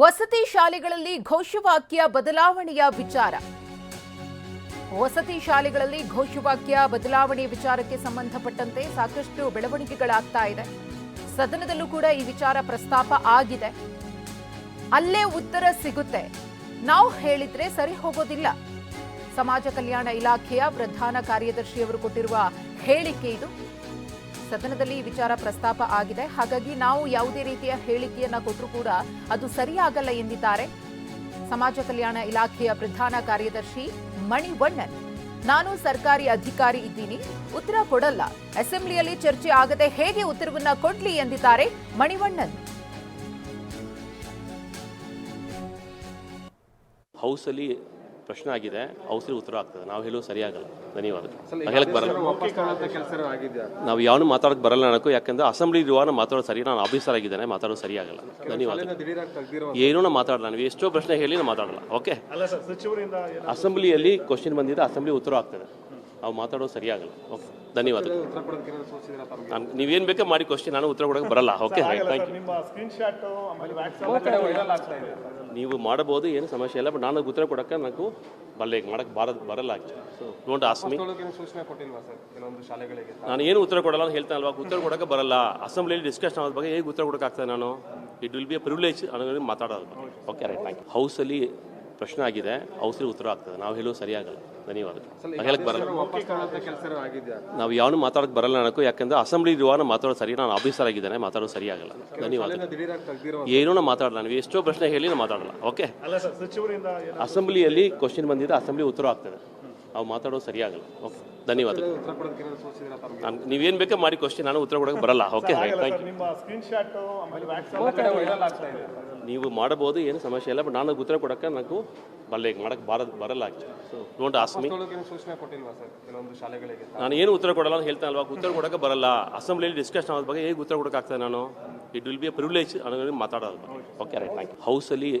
ವಸತಿ ಶಾಲೆಗಳಲ್ಲಿ ಘೋಷವಾಕ್ಯ ಬದಲಾವಣೆಯ ವಿಚಾರ. ವಸತಿ ಶಾಲೆಗಳಲ್ಲಿ ಘೋಷವಾಕ್ಯ ಬದಲಾವಣೆ ವಿಚಾರಕ್ಕೆ ಸಂಬಂಧಪಟ್ಟಂತೆ ಸಾಕಷ್ಟು ಬೆಳವಣಿಗೆಗಳಾಗ್ತಾ ಇದೆ. ಸದನದಲ್ಲೂ ಕೂಡ ಈ ವಿಚಾರ ಪ್ರಸ್ತಾಪ ಆಗಿದೆ. ಅಲ್ಲೇ ಉತ್ತರ ಸಿಗುತ್ತೆ. ನಾವು ಹೇಳಿದ್ರೆ ಸರಿ ಹೋಗೋದಿಲ್ಲ. ಸಮಾಜ ಕಲ್ಯಾಣ ಇಲಾಖೆಯ ಪ್ರಧಾನ ಕಾರ್ಯದರ್ಶಿಯವರು ಕೊಟ್ಟಿರುವ ಹೇಳಿಕೆ ಇದು. ಸದನದಲ್ಲಿ ಈ ವಿಚಾರ ಪ್ರಸ್ತಾಪ ಆಗಿದೆ. ಹಾಗಾಗಿ ನಾವು ಯಾವುದೇ ರೀತಿಯ ಹೇಳಿಕೆಯನ್ನ ಕೊಟ್ಟರೂ ಕೂಡ ಅದು ಸರಿಯಾಗಲ್ಲ ಎಂದಿದ್ದಾರೆ. ಸಮಾಜ ಕಲ್ಯಾಣ ಇಲಾಖೆಯ ಪ್ರಧಾನ ಕಾರ್ಯದರ್ಶಿ ಮಣಿವಣ್ಣನ್ ನಾನು ಸರ್ಕಾರಿ ಅಧಿಕಾರಿ ಇದ್ದೀನಿ. ಉತ್ತರ ಕೊಡಲ್ಲ. ಅಸೆಂಬ್ಲಿಯಲ್ಲಿ ಚರ್ಚೆ ಆಗದೆ ಹೇಗೆ ಉತ್ತರವನ್ನ ಕೊಡ್ಲಿ ಎಂದಿದ್ದಾರೆ ಮಣಿವಣ್ಣನ್ ಹೌಸಲ್ಲಿ ಪ್ರಶ್ನೆ ಆಗಿದೆ ಔಷಧಿ ಉತ್ತರ ಆಗ್ತದೆ. ನಾವು ಹೇಳೋ ಸರಿಯಾಗಲ್ಲ. ಧನ್ಯವಾದ. ನಾವು ಹೇಳಕ್ ಬರಲ್ಲ. ನಾವು ಯಾವನು ಮಾತಾಡೋಕೆ ಬರಲ್ಲ ನನಗೂ ಯಾಕಂದ್ರೆ ಅಸೆಂಬ್ಲಿ ಇರುವಾಗ ಮಾತಾಡೋದು ಸರಿ ನಾನು ಆಫೀಸರ್ ಆಗಿದ್ದೇನೆ ಮಾತಾಡೋದು ಸರಿಯಾಗಲ್ಲ. ಧನ್ಯವಾದ. ಏನೂ ನಾನು ಮಾತಾಡಲ್ಲ. ನೀವು ಎಷ್ಟೋ ಪ್ರಶ್ನೆ ಹೇಳಿ ನಾನು ಮಾತಾಡಲ್ಲ. ಓಕೆ? ಅಸೆಂಬ್ಲಿಯಲ್ಲಿ ಕ್ವಶನ್ ಬಂದಿದೆ ಅಸೆಂಬ್ಲಿ ಉತ್ತರ ಆಗ್ತದೆ. ನಾವು ಮಾತಾಡೋದು ಸರಿಯಾಗಲ್ಲ. ಓಕೆ. ಧನ್ಯವಾದ ನಾನು ನೀವೇನು ಬೇಕೋ ಮಾಡಿ ಕ್ವಶನ್ ನಾನು ಉತ್ತರ ಕೊಡೋಕೆ ಬರಲ್ಲ. ಓಕೆ ಥ್ಯಾಂಕ್ ಯು ನೀವು ಮಾಡಬಹುದು ಏನು ಸಮಸ್ಯೆ ಇಲ್ಲ ಬಟ್ ನಾನು ಉತ್ತರ ಕೊಡೋಕೆ ನನಗೂ ಬರಲ್ಲ ಈಗ ಮಾಡಕ್ಕೆ ಬರ ಬರಲ್ಲ ಸೊ ಡೋಂಟ್ ಶಾಲೆಗಳಿಗೆ? ನಾನು ಏನು ಉತ್ತರ ಕೊಡಲ್ಲ ಅಂತ ಹೇಳ್ತಾನೆ ಅಲ್ವಾ ಉತ್ತರ ಕೊಡೋಕೆ ಬರಲ್ಲ. ಅಸೆಂಬ್ಲಿಯಲ್ಲಿ ಡಿಸ್ಕಷನ್ ಆಗೋದ್ ಬಗ್ಗೆ ಹೇಗೆ ಉತ್ತರ ಕೊಡೋಕ್ಕಾಗ್ತದೆ ನಾನು? It will be a privilege ಅನ್ನೋದು ಮಾತಾಡೋದು ಓಕೆ ರೈಟ್ ಥ್ಯಾಂಕ್ ಯು ಹೌಸಲ್ಲಿ ಪ್ರಶ್ನೆ ಆಗಿದೆ ಅವಸರಿ ಉತ್ತರ ಆಗ್ತದೆ. ನಾವು ಹೇಳೋ ಸರಿಯಾಗಲ್ಲ. ಧನ್ಯವಾದ ನಾವು ಹೇಳಕ್ ಬರಲ್ಲ. ನಾವು ಯಾವನು ಮಾತಾಡೋಕೆ ಬರಲ್ಲ ನನಗೂ ಯಾಕಂದ್ರೆ ಅಸೆಂಬ್ಲಿ ಇರುವಾಗ ಮಾತಾಡೋದು ಸರಿ ನಾನು ಆಫೀಸರ್ ಆಗಿದ್ದೇನೆ ಮಾತಾಡೋದು ಸರಿಯಾಗಲ್ಲ. ಧನ್ಯವಾದ ಏನೋ ನಾನು ಮಾತಾಡಲ್ಲ ನೀವು ಎಷ್ಟೋ ಪ್ರಶ್ನೆ ಹೇಳಿ ನಾವು ಮಾತಾಡಲ್ಲ ಓಕೆ? ಅಲ್ಲ ಸರ್ ಸಚಿವರಿಂದ ಏನು ಅಸೆಂಬ್ಲಿಯಲ್ಲಿ ಕ್ವಶನ್ ಬಂದಿದ್ದ ಅಸೆಂಬ್ಲಿ ಉತ್ತರ ಆಗ್ತದೆ. ನಾವು ಮಾತಾಡೋದು ಸರಿಯಾಗಲ್ಲ ಓಕೆ? ಧನ್ಯವಾದ ನೀವೇನ್ ನಾನು ನೀವೇನು ಬೇಕೇ ಮಾಡಿ ಕ್ವಶನ್ ನಾನು ಉತ್ತರ ಕೊಡೋಕೆ ಬರಲ್ಲ ಓಕೆ? ಥ್ಯಾಂಕ್ ಯು ನೀವು ಮಾಡಬಹುದು ಏನು ಸಮಸ್ಯೆ ಇಲ್ಲ ಬಟ್ ನಾನು ಉತ್ತರ ಕೊಡಕ್ಕೆ ನನಗೂ ಬಲ್ಲ ಈಗ ಮಾಡಕ್ಕೆ ಬರ ಬರಲ್ಲ ಸೊ ಡೋಂಟ್ ಆಸ್ಮಿ ತಗೊಳ್ಳೋಕೆ ಏನು ಸೂಚನೆ ಕೊಟ್ಟಿಲ್ವಾ ಸರ್ ಕೆಲವೊಂದು ಶಾಲೆಗಳಿಗೆ? ನಾನು ಏನು ಉತ್ತರ ಕೊಡಲ್ಲ ಅಂತ ಹೇಳ್ತಾನೆ ಅಲ್ವಾ ಉತ್ತರ ಕೊಡೋಕೆ ಬರಲ್ಲ. ಅಸೆಂಬ್ಲಿಯಲ್ಲಿ ಡಿಸ್ಕಷನ್ ಆಗೋದ್ ಬಗ್ಗೆ ಹೇಗೆ ಉತ್ತರ ಕೊಡೋಕ್ಕಾಗ್ತದೆ ನಾನು? It will be a privilege ಅನ್ನೋದು ಮಾತಾಡೋದು. Okay right thank you ಹೌಸಲ್ಲಿ